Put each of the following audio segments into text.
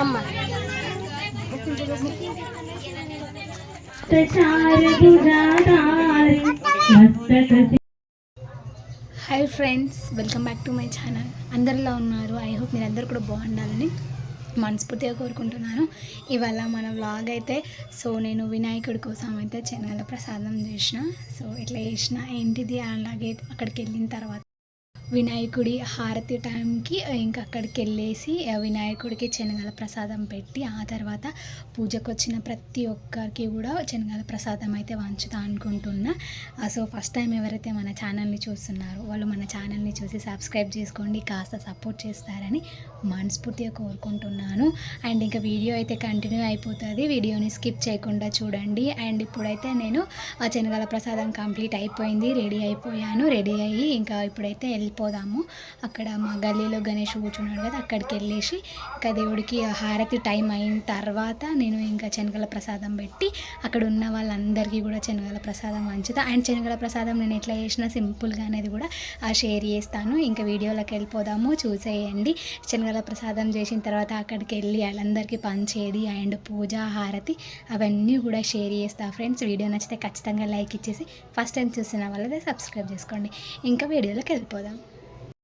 అమ్మ hi friends welcome back to my channel. అందరిలో ఉన్నారు? ఐ హోప్ మీరు అందరు కూడా బాగుండాలని మనస్ఫూర్తిగా కోరుకుంటున్నాను. ఇవాళ మన వ్లాగ్ అయితే సో నేను వినాయకుడి కోసం అయితే చెన్నైలో ప్రసాదం చేసిన. సో ఇట్లా చేసిన ఏంటిది అలాగే అక్కడికి వెళ్ళిన తర్వాత వినాయకుడి హారతి టైంకి ఇంకా అక్కడికి వెళ్ళేసి వినాయకుడికి శనగల ప్రసాదం పెట్టి ఆ తర్వాత పూజకు వచ్చిన ప్రతి ఒక్కరికి కూడా శనగల ప్రసాదం అయితే వంచుతా అనుకుంటున్నా. సో ఫస్ట్ టైం ఎవరైతే మన ఛానల్ని చూస్తున్నారో వాళ్ళు మన ఛానల్ని చూసి సబ్స్క్రైబ్ చేసుకోండి కాస్త సపోర్ట్ చేస్తారని మనస్ఫూర్తిగా కోరుకుంటున్నాను. అండ్ ఇంకా వీడియో అయితే కంటిన్యూ అయిపోతుంది వీడియోని స్కిప్ చేయకుండా చూడండి. అండ్ ఇప్పుడైతే నేను ఆ శనగల ప్రసాదం కంప్లీట్ అయిపోయింది రెడీ అయిపోయాను రెడీ అయ్యి ఇంకా ఇప్పుడైతే వెళ్ళిపోదాము అక్కడ మా గల్లీలో గణేష్ కూర్చున్నాడు కదా అక్కడికి వెళ్ళేసి ఇంకా దేవుడికి హారతి టైం అయిన తర్వాత నేను ఇంకా శనగల ప్రసాదం పెట్టి అక్కడ ఉన్న వాళ్ళందరికీ కూడా శనగల ప్రసాదం మంచిదా అండ్ శనగల ప్రసాదం నేను ఎట్లా చేసినా సింపుల్గా అనేది కూడా ఆ షేర్ చేస్తాను. ఇంకా వీడియోలోకి వెళ్ళిపోదాము చూసేయండి. శనగల ప్రసాదం చేసిన తర్వాత అక్కడికి వెళ్ళి వాళ్ళందరికీ పంచేది అండ్ పూజ హారతి అవన్నీ కూడా షేర్ చేస్తా ఫ్రెండ్స్. వీడియో నచ్చితే ఖచ్చితంగా లైక్ ఇచ్చేసి ఫస్ట్ టైం చూసిన వాళ్ళదే సబ్స్క్రైబ్ చేసుకోండి. ఇంకా వీడియోలోకి వెళ్ళిపోదాం.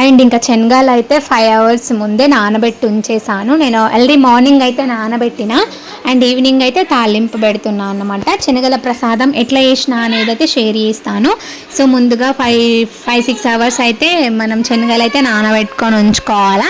అండ్ ఇంకా శనగలు అయితే ఫైవ్ అవర్స్ ముందే నానబెట్టి ఉంచేసాను. నేను ఎల్డీ మార్నింగ్ అయితే నానబెట్టిన అండ్ ఈవినింగ్ అయితే తాలింపు పెడుతున్నాను అనమాట శనగల ప్రసాదం ఎట్లా చేసిన అనేది అయితే షేర్ చేస్తాను. సో ముందుగా ఫైవ్ ఫైవ్ సిక్స్ అవర్స్ అయితే మనం శనగలు అయితే నానబెట్టుకొని ఉంచుకోవాలా.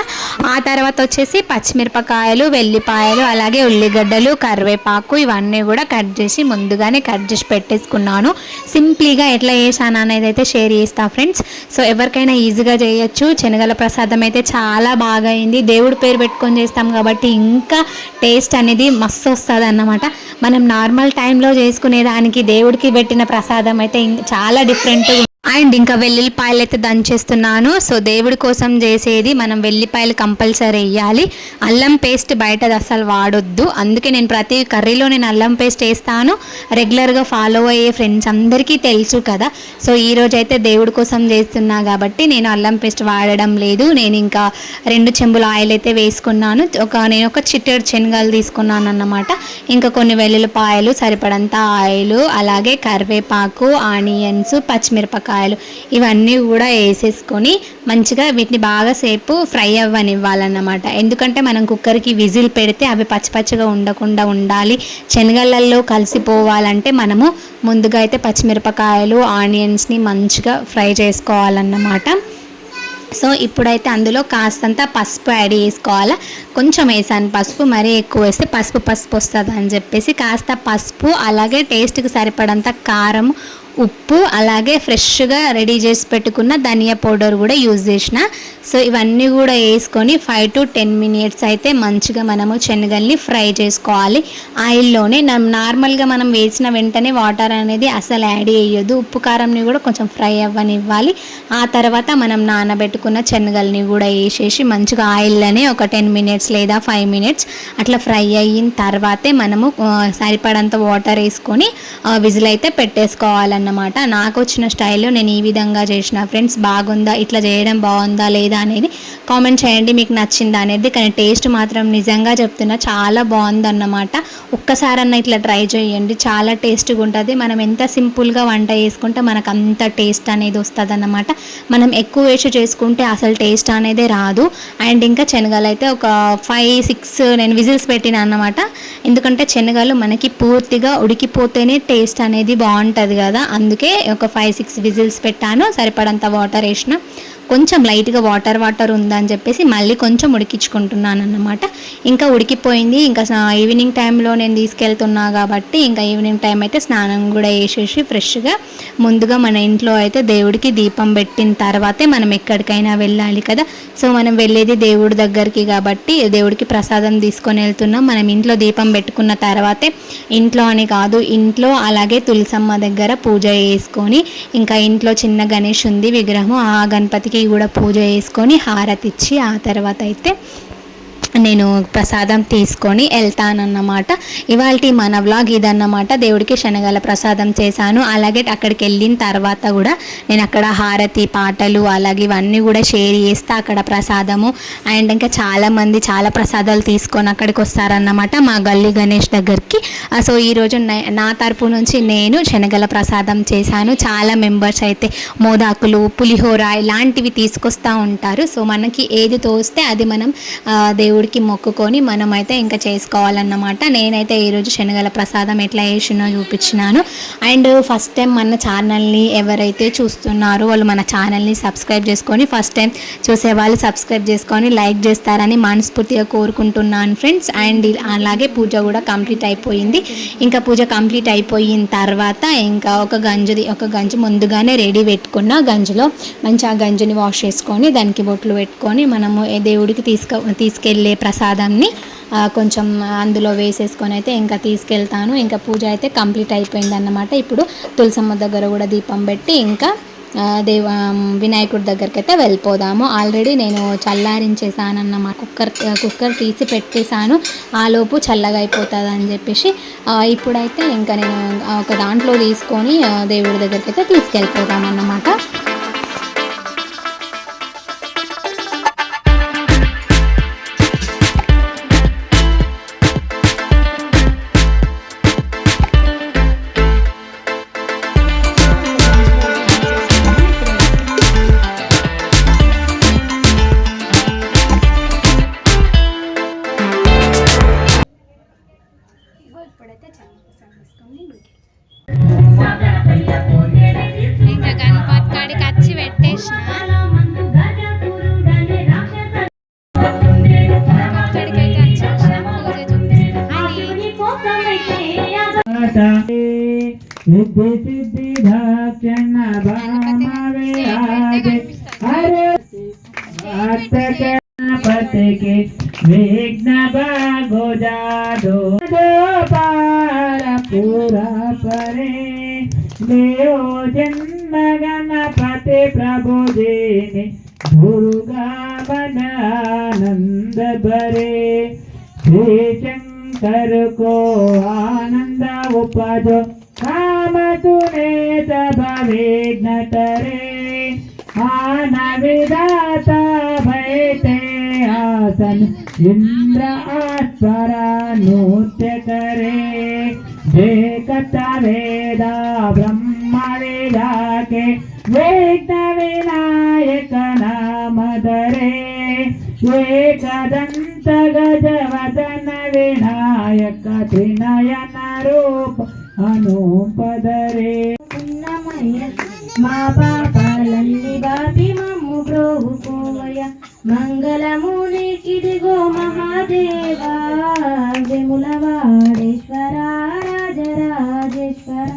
ఆ తర్వాత వచ్చేసి పచ్చిమిరపకాయలు వెల్లిపాయలు అలాగే ఉల్లిగడ్డలు కరివేపాకు ఇవన్నీ కూడా కట్ చేసి ముందుగానే కట్ చేసి పెట్టేసుకున్నాను. సింప్లీగా ఎట్లా చేశాను అనేది అయితే షేర్ చేస్తాను ఫ్రెండ్స్ సో ఎవరికైనా ఈజీగా చేయొచ్చు. శనగల ప్రసాదం అయితే చాలా బాగా అయింది దేవుడి పేరు పెట్టుకొని చేస్తాం కాబట్టి ఇంకా టేస్ట్ అనేది మస్తు వస్తుంది అన్నమాట మనం నార్మల్ టైంలో చేసుకునే దానికి దేవుడికి పెట్టిన ప్రసాదం అయితే చాలా డిఫరెంట్ అండ్ ఇంకా వెల్లుల్లిపాయలు అయితే దంచేస్తున్నాను సో దేవుడి కోసం చేసేది మనం వెల్లిపాయలు కంపల్సరీ వేయాలి. అల్లం పేస్ట్ బయటది అసలు వాడొద్దు. అందుకే నేను ప్రతి కర్రీలో నేను అల్లం పేస్ట్ వేస్తాను. రెగ్యులర్గా ఫాలో అయ్యే ఫ్రెండ్స్ అందరికీ తెలుసు కదా. సో ఈరోజు అయితే దేవుడి కోసం చేస్తున్నా కాబట్టి నేను అల్లం పేస్ట్ వాడడం లేదు. నేను ఇంకా రెండు చెంబుల ఆయిల్ అయితే వేసుకున్నాను. ఒక నేను ఒక చిట్టెడు శనగలు తీసుకున్నాను అన్నమాట. ఇంకా కొన్ని వెల్లుల్లిపాయలు సరిపడంత ఆయిల్ అలాగే కరివేపాకు ఆనియన్స్ మిరపకాయలు ఇవన్నీ కూడా వేసేసుకొని మంచిగా వీటిని బాగా సేపు ఫ్రై అవ్వనివ్వాలన్నమాట. ఎందుకంటే మనం కుక్కర్కి విజిల్ పెడితే అవి పచ్చి పచ్చిగా ఉండకుండా ఉండాలి. శనగలల్లో కలిసిపోవాలంటే మనము ముందుగా అయితే పచ్చిమిరపకాయలు ఆనియన్స్ని మంచిగా ఫ్రై చేసుకోవాలన్నమాట. సో ఇప్పుడైతే అందులో కాస్తంత పసుపు యాడ్ చేసుకోవాలా? కొంచెం వేసాను పసుపు మరీ ఎక్కువ వేస్తే పసుపు పసుపు వస్తుంది అని చెప్పేసి కాస్త పసుపు అలాగే టేస్ట్కి సరిపడంత కారం ఉప్పు అలాగే ఫ్రెష్గా రెడీ చేసి పెట్టుకున్న ధనియా పౌడర్ కూడా యూజ్ చేసిన. సో ఇవన్నీ కూడా వేసుకొని ఫైవ్ టు టెన్ మినిట్స్ అయితే మంచిగా మనము శనగల్ని ఫ్రై చేసుకోవాలి. ఆయిల్లోనే నార్మల్గా మనం వేసిన వెంటనే వాటర్ అనేది అసలు యాడ్ చేయొద్దు. ఉప్పు కారంని కూడా కొంచెం ఫ్రై అవ్వనివ్వాలి. ఆ తర్వాత మనం నానబెట్టుకున్న శనగల్ని కూడా వేసేసి మంచిగా ఆయిల్లోనే ఒక టెన్ మినిట్స్ లేదా ఫైవ్ మినిట్స్ అట్లా ఫ్రై అయిన తర్వాతే మనము సరిపడంత వాటర్ వేసుకొని విజిల్ అయితే పెట్టేసుకోవాలన్నమాట. నాకు వచ్చిన స్టైల్లో నేను ఈ విధంగా చేసిన. ఫ్రెండ్స్ బాగుందా? ఇట్లా చేయడం బాగుందా? లేదా? అనేది కామెంట్ చేయండి. మీకు నచ్చిందా? అనేది కానీ టేస్ట్ మాత్రం నిజంగా చెప్తున్నా. చాలా బాగుందన్నమాట. ఒక్కసారన్నా ఇట్లా ట్రై చేయండి. చాలా టేస్ట్గా ఉంటుంది మనం ఎంత సింపుల్గా వంట చేసుకుంటే మనకు అంత టేస్ట్ అనేది వస్తుంది అన్నమాట మనం ఎక్కువ వేసి చేసుకుంటే అసలు టేస్ట్ అనేది రాదు. అండ్ ఇంకా శనగలు అయితే ఒక ఫైవ్ సిక్స్ నేను విజిల్స్ పెట్టిన అన్నమాట. ఎందుకంటే శనగలు మనకి పూర్తిగా ఉడికిపోతేనే టేస్ట్ అనేది బాగుంటుంది కదా. అందుకే ఒక ఫైవ్ సిక్స్ విజిల్స్ పెట్టాను. సరిపడంత వాటర్ వేసిన. కొంచెం లైట్గా వాటర్ వాటర్ ఉందని చెప్పేసి మళ్ళీ కొంచెం ఉడికించుకుంటున్నాను అన్నమాట ఇంకా ఉడికిపోయింది. ఇంకా ఈవినింగ్ టైంలో నేను తీసుకెళ్తున్నా కాబట్టి ఇంకా ఈవినింగ్ టైం అయితే స్నానం కూడా వేసేసి ఫ్రెష్గా ముందుగా మన ఇంట్లో అయితే దేవుడికి దీపం పెట్టిన తర్వాతే మనం ఎక్కడికైనా వెళ్ళాలి కదా. సో మనం వెళ్ళేది దేవుడి దగ్గరికి కాబట్టి దేవుడికి ప్రసాదం తీసుకొని వెళ్తున్నాం. మనం ఇంట్లో దీపం పెట్టుకున్న తర్వాతే ఇంట్లో అని కాదు ఇంట్లో అలాగే తులసమ్మ దగ్గర పూజ చేసుకొని ఇంకా ఇంట్లో చిన్న గణేష్ ఉంది విగ్రహం. ఆ గణపతికి కూడా పూజ చేసుకొని హారతి ఇచ్చి ఆ తర్వాత అయితే నేను ప్రసాదం తీసుకొని వెళ్తానన్నమాట. ఇవాళ మన వ్లాగ్ ఇదన్నమాట. దేవుడికి శనగల ప్రసాదం చేశాను. అలాగే అక్కడికి వెళ్ళిన తర్వాత కూడా నేను అక్కడ హారతి పాటలు అలాగే ఇవన్నీ కూడా షేర్ చేస్తా అక్కడ ప్రసాదము. అండ్ ఇంకా చాలామంది చాలా ప్రసాదాలు తీసుకొని అక్కడికి వస్తారన్నమాట మా గల్లీ గణేష్ దగ్గరికి. సో ఈరోజు నా తరపు నుంచి నేను శనగల ప్రసాదం చేశాను. చాలా మెంబర్స్ అయితే మోదాకులు పులిహోర ఇలాంటివి తీసుకొస్తూ ఉంటారు. సో మనకి ఏది తోస్తే అది మనం దేవుడు దేవుడికి మొక్కుకొని మనమైతే ఇంకా చేసుకోవాలన్నమాట. నేనైతే ఈరోజు శనగల ప్రసాదం ఎట్లా చేసినా చూపించినాను. అండ్ ఫస్ట్ టైం మన ఛానల్ని ఎవరైతే చూస్తున్నారో వాళ్ళు మన ఛానల్ని సబ్స్క్రైబ్ చేసుకొని ఫస్ట్ టైం చూసే వాళ్ళు సబ్స్క్రైబ్ చేసుకొని లైక్ చేస్తారని మనస్ఫూర్తిగా కోరుకుంటున్నాను ఫ్రెండ్స్. అండ్ అలాగే పూజ కూడా కంప్లీట్ అయిపోయింది. ఇంకా పూజ కంప్లీట్ అయిపోయిన తర్వాత ఇంకా ఒక గంజుది ఒక గంజు ముందుగానే రెడీ పెట్టుకున్న గంజులో మంచి ఆ గంజుని వాష్ చేసుకొని దానికి బొట్లు పెట్టుకొని మనము దేవుడికి తీసుక తీసుకెళ్ళి ప్రసాదాన్ని ప్రసాదంని కొంచెం అందులో వేసేసుకొని అయితే ఇంకా తీసుకెళ్తాను. ఇంకా పూజ అయితే కంప్లీట్ అయిపోయింది అన్నమాట ఇప్పుడు తులసమ్మ దగ్గర కూడా దీపం పెట్టి ఇంకా దేవ వినాయకుడి దగ్గరికి అయితే వెళ్ళిపోదాము. ఆల్రెడీ నేను చల్లారించేసానన్న మా కుక్కర్ కుక్కర్ తీసి పెట్టేశాను. ఆలోపు చల్లగా అయిపోతుంది అని చెప్పేసి ఇప్పుడైతే ఇంకా నేను ఒక దాంట్లో తీసుకొని దేవుడి దగ్గరికి అయితే తీసుకెళ్ళిపోతాను సిద్ధి సిద్ధి భక్షణ భామవే ఆగే హరే గణపతికి విఘ్న భాగో జాదో పార పూరా పరే దేవో జన్మ గణపతి ప్రభు దేని दुर्गा आनंद भरे श्री शंकर को आनंद उपजो काम सुने सब विघ्न टरे आन विदाता भयते आसन इंद्र आस्वरा नृत्य करे जे कथा वेदा ब्रह्म वेदा के विघ्न विनायक नाम धरे एकदन्त गजवदन विनायक त्रिनयन रूप अनुपदरे పున్నమయ్య మా పాపాలన్నీ బాపి మమ్ము బ్రోహుకోవయ మంగళము నీకిదిగో మహాదేవా విములవాడేశ్వర రాజరాజేశ్వర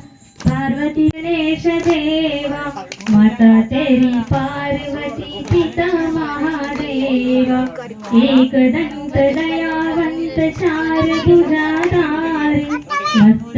పార్వతీ గణేశ దేవ మాతా तेरी पार्वती पिता महादेव एकदंत दयावंत चार भुजाधारी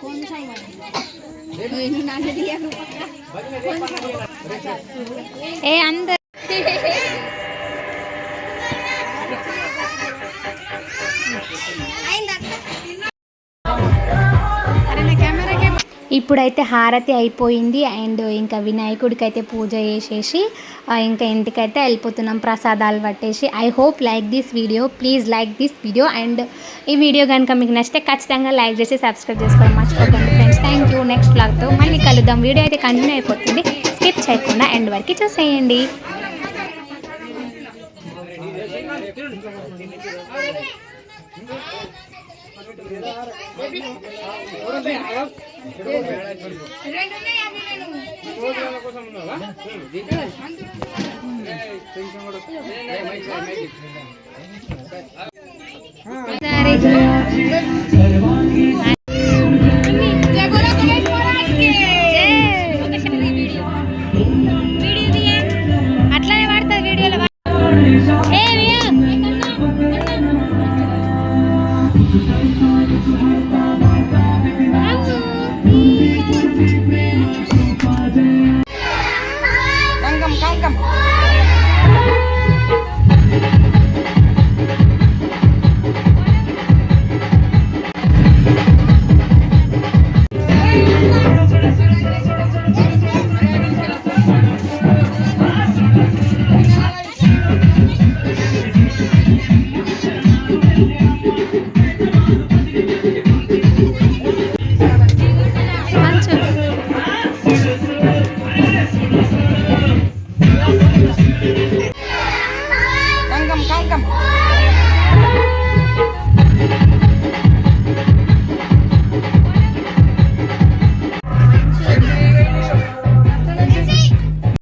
कौन सा ए अंदर आइंदा ఇప్పుడైతే హారతి అయిపోయింది అండ్ ఇంకా వినాయకుడికి అయితే పూజ చేసేసి ఇంకా ఇంటికైతే వెళ్ళిపోతున్నాం ప్రసాదాలు పట్టేసి. I hope like this video please like this video and ఈ వీడియో కనుక మీకు నచ్చితే ఖచ్చితంగా లైక్ చేసి సబ్స్క్రైబ్ చేసుకోవడం మర్చిపోకండి ఫ్రెండ్స్ థ్యాంక్ యూ నెక్స్ట్ బ్లాగ్తో మళ్ళీ కలుద్దాం. వీడియో అయితే కంటిన్యూ అయిపోతుంది. స్కిప్ చేయకుండా ఎండ్ వరకు చూసేయండి. అట్లానే